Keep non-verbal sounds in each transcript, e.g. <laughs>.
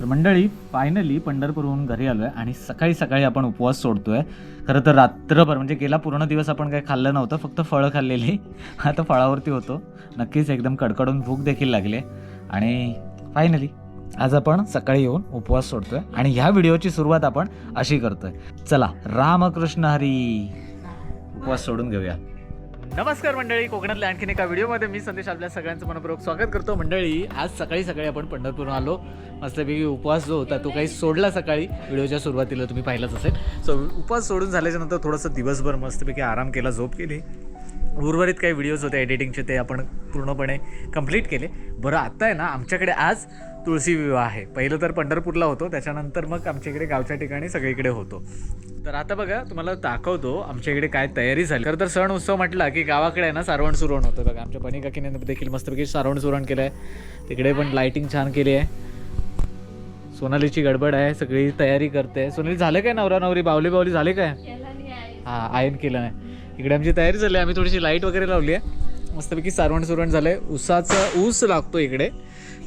तर मंडळी फायनली पंढरपूरहून घरी आलो आहे आणि सकाळी सकाळी आपण उपवास सोडतोय. खरं तर रात्रभर म्हणजे गेला पूर्ण दिवस आपण काही खाल्लं नव्हतं फक्त फळं खाल्लेली. आता फळावरती होतो. नक्कीच एकदम कडकडून भूक देखील लागली आणि फायनली आज आपण सकाळी येऊन उपवास सोडतोय आणि ह्या व्हिडिओची सुरुवात आपण अशी करतोय. चला रामकृष्ण हरी. उपवास सोडून घेऊया. नमस्कार मंडळी. कोकणातल्या आणखीन एका व्हिडिओमध्ये मी संदेश आपल्या सगळ्यांचं मनपूर्वक स्वागत करतो. मंडळी आज सकाळी सकाळी आपण पंढरपूरहून आलो. मस्तपैकी उपवास जो होता तो काही सोडला सकाळी. व्हिडिओच्या सुरुवातीला तुम्ही पाहिलाच असेल. सो उपवास सोडून झाल्याच्यानंतर थोडंसं दिवसभर मस्तपैकी आराम केला झोप केली. उर्वरित काही व्हिडिओज होते एडिटिंगचे ते आपण पूर्णपणे कंप्लीट केले. बरं आत्ता आहे ना आमच्याकडे आज तुळशी विवाह आहे. पहिलं तर पंढरपूरला होतो त्याच्यानंतर मग आमच्या इकडे गावच्या ठिकाणी सगळीकडे होतो. तर आता बघा तुम्हाला दाखवतो आमच्या इकडे काय तयारी झाली. खरं तर सण उत्सव म्हटला की गावाकडे आहे ना सारवण सुरवण होतं. बघा आमच्या बनी काकीने देखील मस्तपैकी सारवण सुरवण केलं आहे. तिकडे पण लाईटिंग छान केली आहे. सोनालीची गडबड आहे सगळी तयारी करते. सोनाली झालं काय नवरा नवरी? बावली बावली झाले काय? हा आयन केलं नाही. इकडे आमची तयारी झाली आम्ही थोडीशी लाइट वगैरे लावली आहे. मस्तपैकी सारवण सुरवण झालं आहे ऊसाचा ऊस लागतो इकडे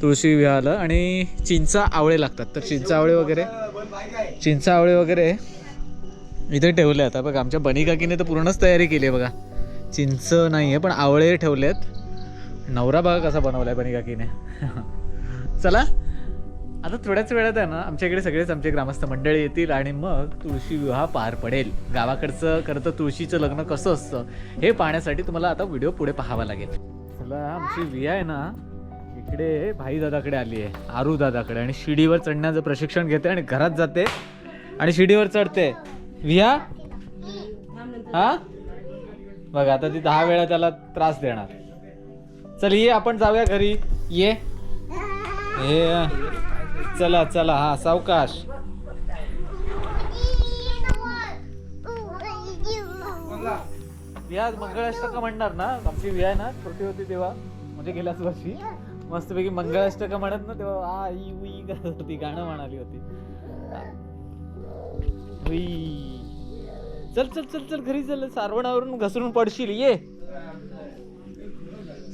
तुळशी विवाहाला आणि चिंचा आवळे लागतात. तर चिंचा आवळे वगैरे चिंचा आवळे वगैरे इथे ठेवले आता. बघा आमच्या बनी काकीने तर पूर्णच तयारी केली आहे बघा. चिंच नाही आहे पण आवळे ठेवले आहेत नवरा बघा कसा बनवलाय बनी काकीने? <laughs> चला. आता थोड्याच वेळात आहे ना आमच्या इकडे सगळेच आमचे ग्रामस्थ मंडळी येतील आणि मग तुळशी विवाह पार पडेल. गावाकडचं खरं तर तुळशीचं लग्न कसं असतं हे पाहण्यासाठी तुम्हाला आता व्हिडिओ पुढे पाहावा लागेल. चला आमची विया आहे ना इकडे भाई दादाकडे आली आहे आरू दादाकडे. आणि शिडीवर चढण्याचं प्रशिक्षण घेते आणि घरात जाते. आणि शिडीवर चढते. विया हा? बघा आता ती दहा वेळा त्याला त्रास देणार. चल ये आपण जाऊया घरी. ये. हे चला चला हा सावकाश. विया मंगळाष्टक म्हणणार ना? आमची विया ना छोटी होती तेव्हा म्हणजे गेल्याच वर्षी. मस्तपैकी मंगळाष्टक म्हणत ना तेव्हा आई उई करत होती गाणं म्हणाली होती. चल चल चल चल घरी चल सारवणावरून घसरून पडशील ये.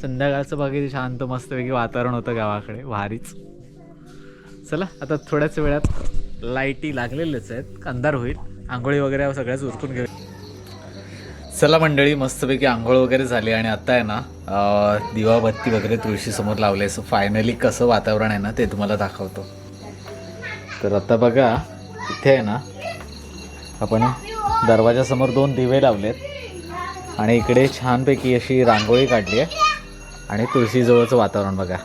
संध्याकाळचं बघितलं शांत मस्तपैकी वातावरण होतं गावाकडे भारीच. चला आता थोड्याच वेळात लाईटी लागलेलेच आहेत. अंधार होईल. आंघोळी वगैरे सगळ्याच उरकून घेऊ. चला मंडळी मस्तपैकी आंघोळ वगैरे झाली आणि आता आहे ना दिवाबत्ती वगैरे तुळशी समोर लावले सो फायनली कसं वातावरण आहे ना ते तुम्हाला दाखवतो. तर आता बघा इथे आहे ना आपण दरवाजासमोर दोन दिवे लावलेत. आणि इकडे छानपैकी अशी रांगोळी काढली आहे. आणि तुळशीजवळचं वातावरण बघा.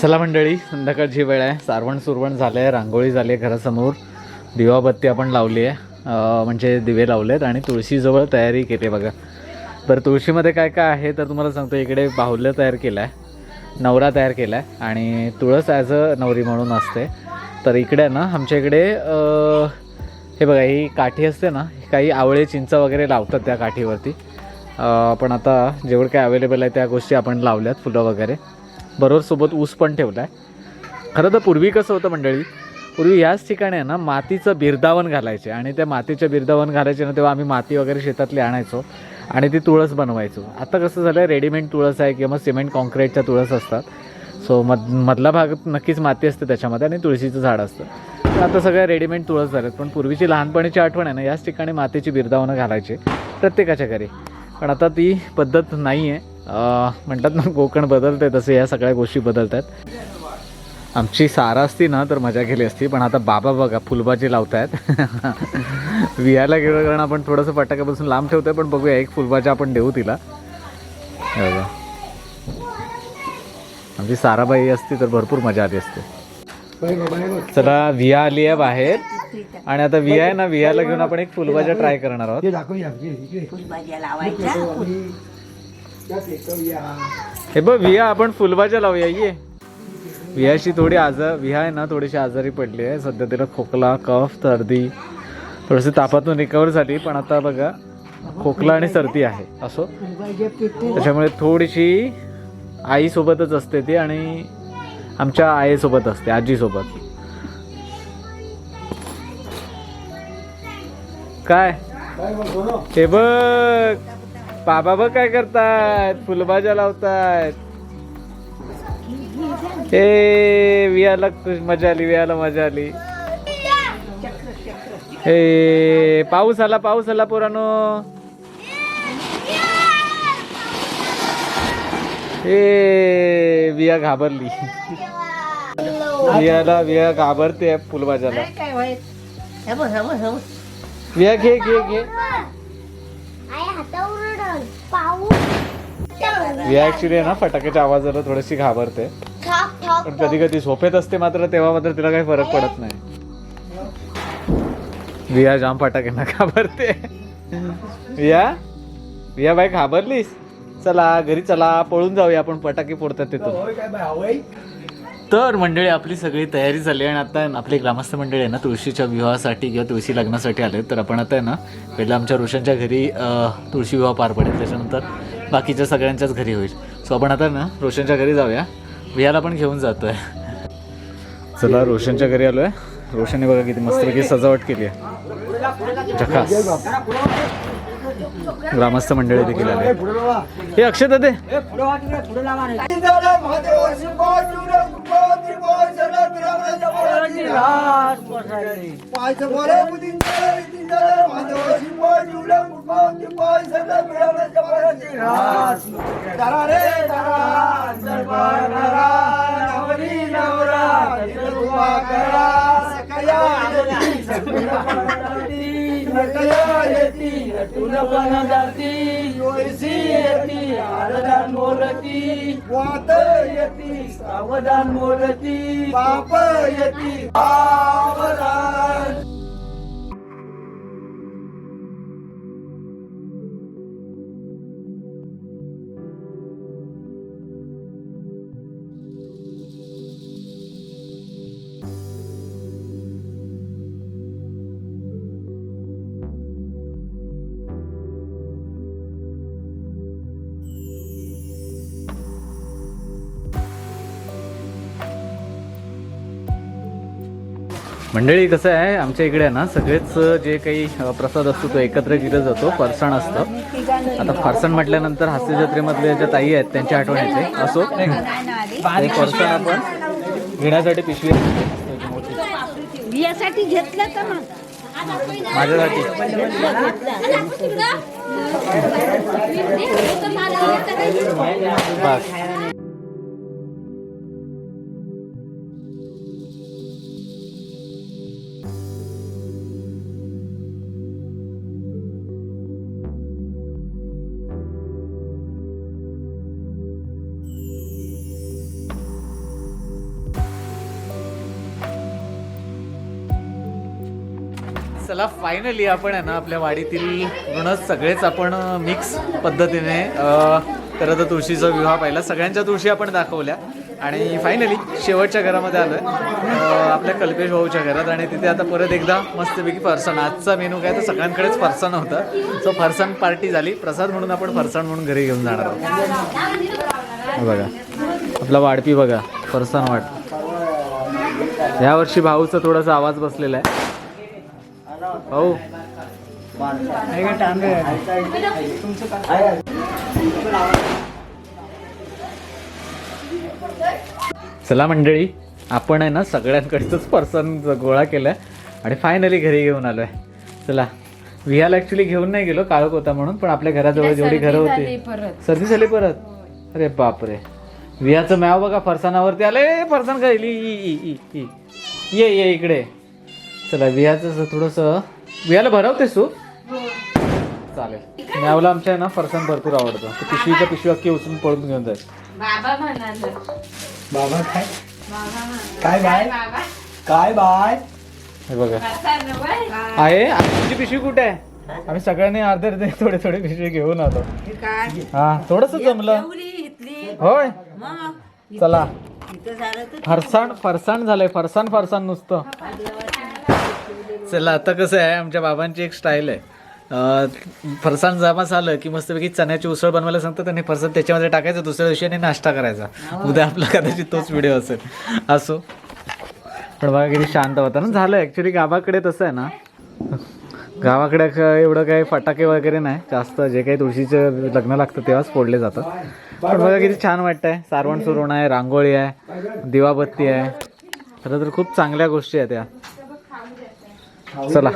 चला मंडळी संध्याकाळची वेळ आहे. सारवण सुरवण झालं आहे रांगोळी झाली आहे घरासमोर. दिवाबत्ती आपण लावली आहे. म्हणजे दिवे लावले आहेत आणि तुळशीजवळ तयारी केली बघा. तर तुळशीमध्ये काय काय आहे तर तुम्हाला सांगतो इकडे बाहुल्य तयार केलं आहे नवरा तयार केला आहे आणि तुळस ॲज अ नवरी म्हणून असते. तर इकडे ना आमच्या इकडे हे बघा ही काठी असते ना काही आवळे चिंच वगैरे लावतात त्या काठीवरती. पण आता जेवढं काय अवेलेबल आहे त्या गोष्टी आपण लावल्यात फुलं वगैरे. बरोबर सोबत ऊस पण ठेवला आहे खरं तर पूर्वी कसं होतं मंडळी पूर्वी याच ठिकाणी आहे ना मातीचं बिरदावन घालायचे. आणि त्या मातीचं बिरदावन घालायचे ना तेव्हा आम्ही माती वगैरे शेतातली आणायचो आणि ती तुळस बनवायचो. आता कसं झालं आहे रेडीमेड तुळस आहे किंवा सिमेंट कॉन्क्रीटच्या तुळस असतात. सो मध मधला भाग नक्कीच माती असते त्याच्यामध्ये आणि तुळशीचं झाड असतं. तर आता सगळ्या रेडीमेड तुळस झाल्यात पण पूर्वीची लहानपणीची आठवण आहे ना याच ठिकाणी मातीची बिरदावनं घालायची प्रत्येकाच्या घरी. पण आता ती पद्धत नाही आहे म्हणतात ना कोकण बदलते तसे या सगळ्या गोष्टी बदलतात आमची सारा असती ना तर मजा केली असती पण आता बाबा बघा फुलबाजी लावतायत. <laughs> वियाला गेलो कारण आपण थोडंसं फटाक्यापासून लांब ठेवतोय पण बघूया एक फुलबाजा आपण देऊ तिला. हे बघा. आमची साराबाई असती तर भरपूर मजा आली असते. चला विया आली आहे बाहेर. आणि आता विया आहे ना वियाला घेऊन आपण एक फुलबाजा ट्राय करणार आहोत. हे बघ विया आपण फुलबाजा लावूया ये. वियाशी थोडी आजार विहा आहे ना थोडीशी आजारी पडली आहे. सध्या तिला खोकला कफ सर्दी थोडीशी तापातून रिकवर झाली पण आता बघा खोकला आणि सर्दी आहे. असो. त्याच्यामुळे थोडीशी आईसोबतच असते ती आणि आमच्या आईसोबत असते आजीसोबत काय? हे बघ. बाबा बघ काय करतायत. फुलभाज्या लावतायत. हे वियाला मजा आली वियाला मजा आली. हे पाऊस आला पाऊस आला पोरानो. हे विया घाबरली. वियाला विया घाबरते फुलभाज्याला. विया घे घे घे. ऍक्च्युली ना फटाक्याच्या आवाजाला थोडीशी घाबरते. पण कधी कधी झोपेत असते मात्र तेव्हा मात्र तिला काही फरक पडत नाही. विया जाम फटाक्यांना घाबरते. विया विया बाई घाबरलीस? चला घरी चला पळून जाऊया आपण फटाके फोडतात तिथून. तर मंडळी आपली सगळी तयारी झाली आहे आणि आता आपली ग्रामस्थ मंडळी आहे ना तुळशीच्या विवाहासाठी किंवा तुळशी लग्नासाठी आले. तर आपण आता आहे ना पहिलं आमच्या रोशनच्या घरी तुळशी विवाह पार पडेल. त्याच्यानंतर बाकीच्या सगळ्यांच्याच घरी होईल. सो आपण आता ना रोशनच्या घरी जाऊया. विहाला पण घेऊन जातोय. चला रोशनच्या घरी आलोय. रोशनने बघा किती मस्तपैकी सजावट केली आहे. झकास. ग्रामस्थ मंडळी देखील आले. हे अक्षत दे नवरा, तिरुवा करा, सकया येती, नटून पण जाती, ओळशी येती, आरदान बोलती, वात येती, सावधान बोलती, पाप येती, सावधान. मंडळी कसं आहे? आमच्या इकडे ना सगळेच जे काही प्रसाद असतो तो एकत्र केला जातो फरसाण असतं. आता फरसाण म्हटल्यानंतर हास्य जत्रेमधले ज्या ताई आहेत त्यांच्या आठवण येते असो हे फरसाण आपण घेण्यासाठी पिशवी. घेतलं तर माझ्यासाठी. बस. चला फायनली आपण आहे ना आपल्या वाडीतील म्हणूनच सगळेच आपण मिक्स पद्धतीने खरं तर तुळशीचा विवाह पाहिला. सगळ्यांच्या तुळशी आपण दाखवल्या. आणि फायनली शेवटच्या घरामध्ये आलोय. आपल्या कल्पेश भाऊच्या घरात. आणि तिथे आता परत एकदा मस्तपैकी फरसाण. आजचा मेनू काय तर सगळ्यांकडेच फरसाण होतं. सो फरसाण पार्टी झाली. प्रसाद म्हणून आपण फरसाण म्हणून घरी घेऊन जाणार आहोत. बघा. आपला वाढपी बघा. फरसाण वाट यावर्षी भाऊचा थोडासा आवाज बसलेला आहे. भाऊ चला मंडळी आपण आहे ना सगळ्यांकडचंच पर्सन गोळा केलाय आणि फायनली घरी घेऊन आलोय. चला विहाला ऍक्च्युली घेऊन नाही गेलो काळोख होता म्हणून पण आपल्या घराजवळ जेवढी घरं होती. सर्दी झाली परत? अरे बापरे. वियाचं मॅव बघा फरसाणावरती आले ई, ई. ये ये इकडे. चला वियाचं थोडंसं वियाला भरवतेस तू? चालेल. मॅवला आमच्या आहे ना फरसाण भरपूर आवडतं. पिशवीच्या पिशवी अख्खी उचलून पळून घेऊन जाईल बाबा म्हणाल. बाबा काय? काय बाय? काय बाय? हे बघा. आहे आमची पिशवी कुठे आहे? आम्ही सगळ्यांनी अर्धे अर्धे थोडे थोडे पिशवी घेऊन आलो. काय? हा थोडस जमलं. होय. मग? चला. इथं झालं तर फरसाण फरसाण झालंय. फरसाण फरसाण नुसतं. चला आता कसं आहे आमच्या बाबांची एक स्टाईल आहे. फरसाण जमा झालं की मस्तपैकी चण्याची उसळ बनवायला सांगतात आणि फरसाण त्याच्यामध्ये टाकायचं दुसऱ्या दिवशी आणि नाश्ता करायचा. उद्या आपला कदाचित तोच व्हिडिओ असेल. असो. पण बघा किती शांत होता ना. झालं ॲक्च्युली गावाकडे तसं आहे ना. गावाकडे एवढं काही फटाके वगैरे नाही. जास्त जे काही तुळशीचं लग्न लागतं तेव्हाच फोडले जातात. पण बघा किती छान वाटतंय. सारवण सुरवण आहे रांगोळी आहे दिवाबत्ती आहे. खरं तर खूप चांगल्या गोष्टी आहेत या. चला.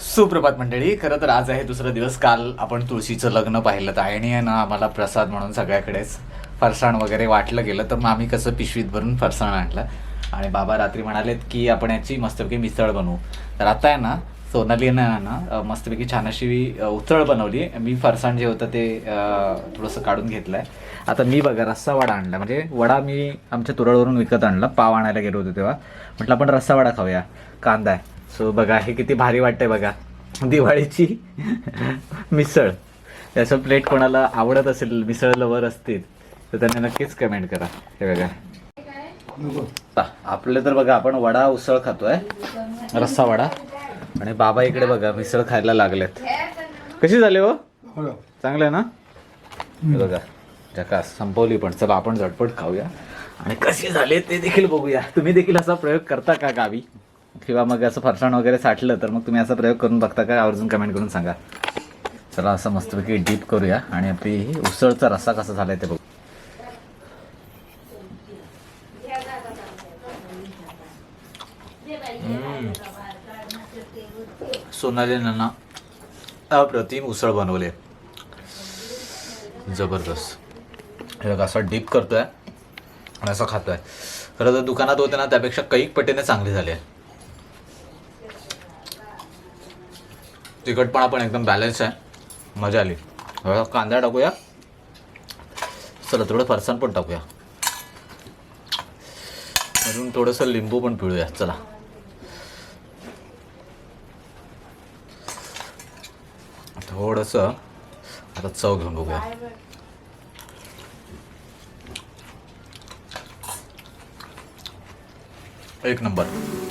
सुप्रभात मंडळी खरं तर आज आहे दुसरा दिवस. काल आपण तुळशीचं लग्न पाहिलं आहे आणि आहे ना आम्हाला प्रसाद म्हणून सगळ्याकडेच फरसाण वगैरे वाटलं गेलं. तर मग आम्ही कसं पिशवीत भरून फरसाण आणलं. आणि बाबा रात्री म्हणालेत की आपण याची मस्तपैकी मिसळ बनवू. तर आता आहे ना सोनालीनं ना मस्तपैकी छान अशी अं, उसळ बनवली. मी फरसाण जे होतं ते थोडंसं काढून घेतलं आहे आता मी बघा रस्सा वडा आणला. म्हणजे वडा मी आमच्या तुरळवरून विकत आणला. पाव आणायला गेलो होतो तेव्हा. म्हटलं आपण रस्सा वडा खाऊया. कांदा आहे. सो बघा हे किती भारी वाटतंय बघा. दिवाळीची मिसळ. त्याचं प्लेट कोणाला आवडत असेल मिसळ लवर असतील तर त्यांनी नक्कीच कमेंट करा. हे बघा. आपले तर बघा आपण वडा उसळ खातोय. रस्सा वडा. आणि बाबा इकडे बघा मिसळ खायला लागलेत. कशी झाली हो? चांगलं आहे ना? बघा. जकास संपवली पण. चला आपण झटपट खाऊया. आणि कशी झाले ते देखील बघूया. तुम्ही देखील असा प्रयोग करता का गावी? किंवा मग असं फरसाण वगैरे साठलं तर मग तुम्ही असा प्रयोग करून बघता का? आवर्जून कमेंट करून सांगा. चला असं मस्तपैकी डीप करूया आणि आपली ही उसळचा रस्सा कसा झालाय ते बघू. सोनालीनं ना अप्रतिम उसळ बनवले जबरदस्त. हे असं डीप करतोय आणि असं खातोय. खरं तर दुकानात होते ना त्यापेक्षा कैक पटीने चांगली झाली आहे. तिखटपणा पण एकदम बॅलन्स आहे. मजा आली. कांदा टाकूया. चला थोडं फरसाण पण टाकूया. अजून थोडंसं लिंबू पण पिळूया. चला. थोडंसं आता चव घेऊन बघूया. एक नंबर.